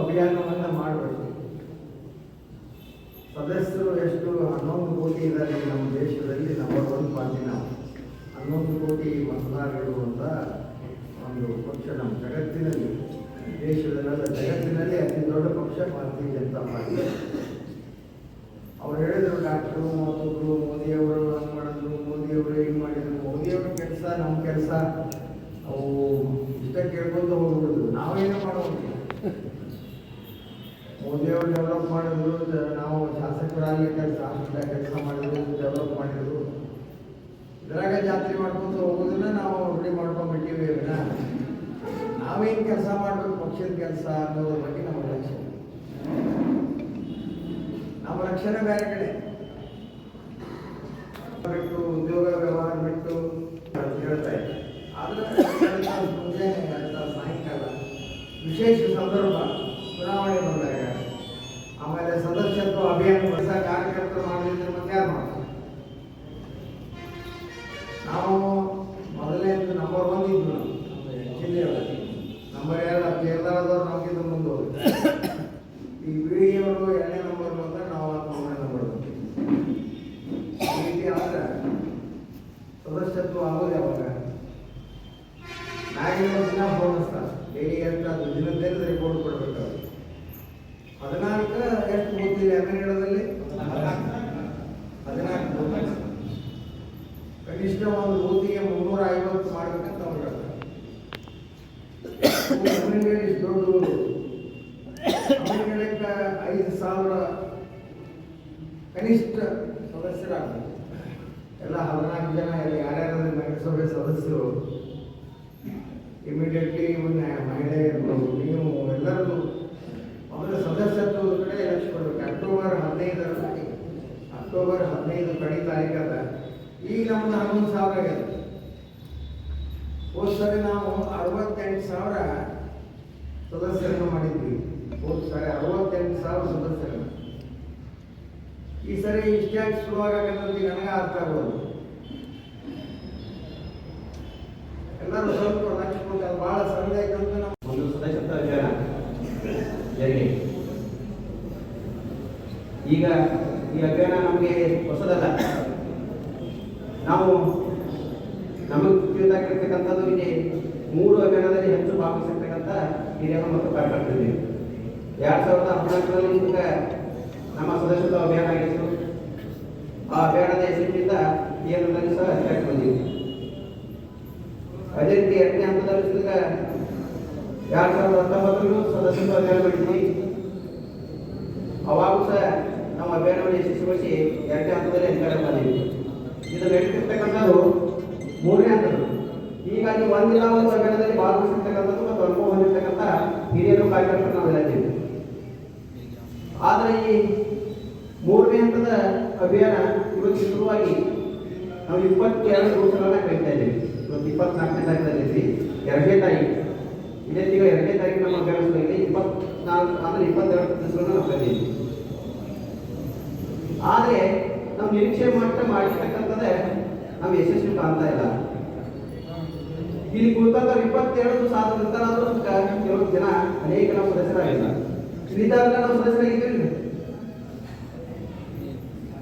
ಅಭಿಯಾನವನ್ನು ಮಾಡಬೇಕು. ಸದಸ್ಯರು ಎಷ್ಟು ಹನ್ನೊಂದು ಕೋಟಿ ಇದ್ದಾರೆ ನಮ್ಮ ದೇಶದಲ್ಲಿ ನಂಬರ್ ಒನ್ ಪಾರ್ಟಿ ನಾವು ಹನ್ನೊಂದು ಕೋಟಿ ಮತದಾರರಿರುವಂಥ ಒಂದು ಪಕ್ಷ ನಮ್ಮ ಜಗತ್ತಿನಲ್ಲಿ ದೇಶದಲ್ಲ ಜಗತ್ತಿನಲ್ಲಿ ಅತಿ ದೊಡ್ಡ ಪಕ್ಷ ಭಾರತೀಯ ಜನತಾ ಪಾರ್ಟಿ ಅವ್ರು ಹೇಳಿದರು, ಡಾಕ್ಟ್ರು ಮತ್ತೊಬ್ಬರು ಮೋದಿಯವರು ಹಂಗೆ ಮಾಡಿದ್ರು, ಮೋದಿಯವರು ಹಿಂಗೆ ಮಾಡಿದ್ರು, ಮೋದಿಯವರ ಕೆಲಸ ನಮ್ಮ ಕೆಲಸ. ಅವು ಇಷ್ಟ ಕೇಳ್ಕೊಂಡು ಹೋಗ್ಬಿಡುದು. ನಾವೇನು ಮಾಡೋದು ಮೋದಿಯವರು ಡೆವಲಪ್ ಮಾಡಿದ್ರು ನಾವು ಶಾಸಕರಾಗಿ ಕೆಲಸ ಕೆಲಸ ಮಾಡಿದ್ರು ಡೆವಲಪ್ ಮಾಡಿದ್ರು. ಇದ್ರಾಗ ಜಾತ್ರೆ ಮಾಡ್ಕೊಂತ ಹೋಗೋದನ್ನ ನಾವು ರೂಢಿ ಮಾಡ್ಕೊಂಡ್ಬಿಟ್ಟಿವಿ ವಿನ ನಾವೇನು ಕೆಲಸ ಮಾಡಬೇಕು, ಪಕ್ಷದ ಕೆಲಸ ಅನ್ನೋದ್ರ ಬಗ್ಗೆ ನಮ್ಮ ಲಕ್ಷ್ಯ. ನಮ್ಮ ಲಕ್ಷಣ ಬೇರೆ ಕಡೆ. ಬಿಟ್ಟು ಉದ್ಯೋಗ ವ್ಯವಹಾರ ಬಿಟ್ಟು ಹೇಳ್ತಾ ಇದ್ದೆ ಆದರೆ ಸಾಯಂಕಾಲ ವಿಶೇಷ ಸಂದರ್ಭ. ಸದಸ್ಯತ್ವ ಅಭಿಯಾನ ಕಾರ್ಯಕರ್ತರು ಮಾಡದಿದ್ರೆ ಮತ್ತೆ ಯಾರು ಮಾಡ್ತಾರೆ? ನಾವು ಮೊದಲನೇದು ನಂಬರ್ ಒನ್ ಇದ್ವು ಜಿಲ್ಲೆಯೊಳಗೆ ನಂಬರ್ ಎರಡು ಕೇರಳದವ್ರು ನಮಗಿಂತ ಮುಂದೆ ಹೋದ್ರು ಈ ಪೀಳಿಗೆಯವರು ಎರಡನೇ ನಂಬರ್ ಬಂದ್ರೆ ನಾವು ಮೂರನೇ ನಂಬರ್ ಬಂದ್ವಿ ಈ ರೀತಿ ಆದ್ರೆ ಸದಸ್ಯತ್ವ ಆಗೋದು ಯಾವಾಗ? ನಾಗಿನ ದಿನ ಫೋನ್ ಹಚ್ತಾರೆ ಡೈಲಿ ಅದು ದಿನದಲ್ಲಿ ರಿಪೋರ್ಟ್ ಕೊಡ್ಬೇಕು ಅವ್ರಿಗೆ ಹದಿನಾಲ್ಕು ಎಷ್ಟು ಬೂತಿದೆ ಹನ್ನೆರಡರಲ್ಲಿ ಹದಿನಾಲ್ಕು. ಕನಿಷ್ಠ ಒಂದು ಓದಿಗೆ ಮುನ್ನೂರ ಐವತ್ತು ಮಾಡ್ಬೇಕಂತ ಅವ್ರು ಇಷ್ಟು ದೊಡ್ಡ ಊರು. ಐದು ಸಾವಿರ ಕನಿಷ್ಠ ಸದಸ್ಯರಾಗ್ತಾರೆ ಎಲ್ಲ ಹದಿನಾಲ್ಕು ಜನ ಎಲ್ಲ ಯಾರ್ಯಾರು ನಗರಸಭೆ ಸದಸ್ಯರು. ಇಮಿಡಿಯೇಟ್ಲಿ ಇವನ್ನ ಮಹಿಳೆ ಇರ್ಬೋದು ನೀವು ಎಲ್ಲರೂ ಮೊದಲು ಸದಸ್ಯತ್ವದ ಕಡೆ ಲಕ್ಷ್ಯ ಕೊಡಬೇಕು ಅಕ್ಟೋಬರ್ ಹದಿನೈದರಲ್ಲಿ ಅಕ್ಟೋಬರ್ ಹದಿನೈದು ಕಡಿ ತಾರೀಕದ ಈಗ ನಮ್ದು ಹನ್ನೊಂದು ಸಾವಿರ ಆಗಿದೆ. ಹೋದ ಸರಿ ನಾವು ಅರವತ್ತೆಂಟು ಸಾವಿರ ಸದಸ್ಯರನ್ನು ಮಾಡಿದ್ವಿ. ಹೋದ ಸರಿ ಅರವತ್ತೆಂಟು ಸಾವಿರ ಸದಸ್ಯರನ್ನು. ಈ ಸರಿ ಇಷ್ಟ್ಯಾಕೆ ಶುರುವಾಗಕ್ಕಂತ ನನಗೆ ಅರ್ಥ ಆಗೋದು. ಎಲ್ಲರೂ ಸ್ವಲ್ಪ ಲಕ್ಷ ಭಾಳ ಐತಂತ ನಾವು ಒಂದು ಸದಸ್ಯತ್ವ ಅಭಿಯಾನ ಜರುಗಿ ಈಗ ಈ ಅಭಿಯಾನ ನಮಗೆ ಹೊಸದಲ್ಲ. ನಾವು ನಮಗೆ ತಿಳಿದಾಗಿರ್ತಕ್ಕಂಥದ್ದು ಇಲ್ಲಿ ಮೂರು ಅಭಿಯಾನದಲ್ಲಿ ಹೆಚ್ಚು ಭಾಗವಹಿಸಿರ್ತಕ್ಕಂಥ ಹಿರಿಯರು ಮತ್ತು ಕಾರ್ಯಕರ್ತರಿದ್ದೀವಿ ಎರಡು ಸಾವಿರದ ಹದಿನಾಲ್ಕರಲ್ಲಿ ಇದಕ್ಕೆ ನಮ್ಮ ಸದಸ್ಯತ್ವ ಅಭಿಯಾನ ಆಗಿತ್ತು. ಆ ಅಭಿಯಾನದ ಹೆಸರಿನಿಂದ ಕೇಂದ್ರದಲ್ಲಿ ಸಹ ಅಧಿಕಾರಕ್ಕೆ ಬಂದಿದೆ. ಅದೇ ರೀತಿ ಎರಡನೇ ಹಂತದಲ್ಲಿ ಎರಡು ಸಾವಿರದ ಹತ್ತೊಂಬತ್ತರಲ್ಲೂ ಸದಸ್ಯತ್ವ ಅಭಿಯಾನ ಮಾಡಿದ್ವಿ ಅವಾಗೂ ಸಹ ಯಶಸ್ವಿಗೊಳಿಸಿ ಎರಡನೇ ಹಂತದಲ್ಲಿ ಅಧಿಕಾರ ಮಾಡಿದ್ವಿ ಇದು ನಡೀತಿರ್ತಕ್ಕಂಥದ್ದು ಮೂರನೇ ಹಂತದ್ದು. ಹೀಗಾಗಿ ಒಂದಿಲ್ಲ ಒಂದು ಸಮಯದಲ್ಲಿ ಭಾಗವಹಿಸಿರ್ತಕ್ಕಂಥದ್ದು ಮತ್ತು ಅನುಭವ ಹೊಂದಿರತಕ್ಕಂಥ ಹಿರಿಯರು ಕಾರ್ಯಕರ್ತರು ನಾವು ಹೇಳ್ತೀವಿ ಆದರೆ ಈ ಮೂರನೇ ಹಂತದ ಅಭಿಯಾನ ಇವತ್ತು ಶುರುವಾಗಿ ನಾವು ಇಪ್ಪತ್ತೆರಡು ದಿವಸಗಳನ್ನ ಕರೀತಾ ಇದ್ದೀವಿ. ಇವತ್ತು ಇಪ್ಪತ್ನಾಲ್ಕನೇ ತಾರೀಕಲ್ಲಿ ಎರಡನೇ ತಾರೀಕು. ಇದೇ ತಿಂಗಳ ಎರಡನೇ ತಾರೀಕು ನಮ್ಮ ಅಭ್ಯಾಸ ಶುರುವಾಗಿದೆ. ಇಪ್ಪತ್ನಾಲ್ಕು, ಅಂದ್ರೆ ಇಪ್ಪತ್ತೆರಡು ದಿವಸಗಳನ್ನ ನಾವು ಕರೀತೀವಿ ಆದರೆ ನಾವು ನಿರೀಕ್ಷೆ ಮಾಡ್ತಾ ಮಾಡಿರ್ತಕ್ಕಂಥದ್ದೇ ನಾವು ಯಶಸ್ವಿ ಕಾಣ್ತಾ ಇಲ್ಲ. ಇಲ್ಲಿ ಕುಳಿತಂತವ್ರು ನಂತರ ಆದ್ರೂ ಕ- ಕೆಲವು ಜನ ಅನೇಕ ನಾವು ಸದಸ್ಯರಾಗಿಲ್ಲ ಇಲ್ಲಿದ್ದಾಗೆಲ್ಲ ನಾವು ಸದಸ್ಯರಾಗಿದ್ದೀವಿ.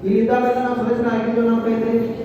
ಇಲ್ಲಿದ್ದಾಗ ನಾವು ಸದಸ್ಯರಾಗಿದ್ದೀವಿ ನಾವು ಕೈದ್ರಿ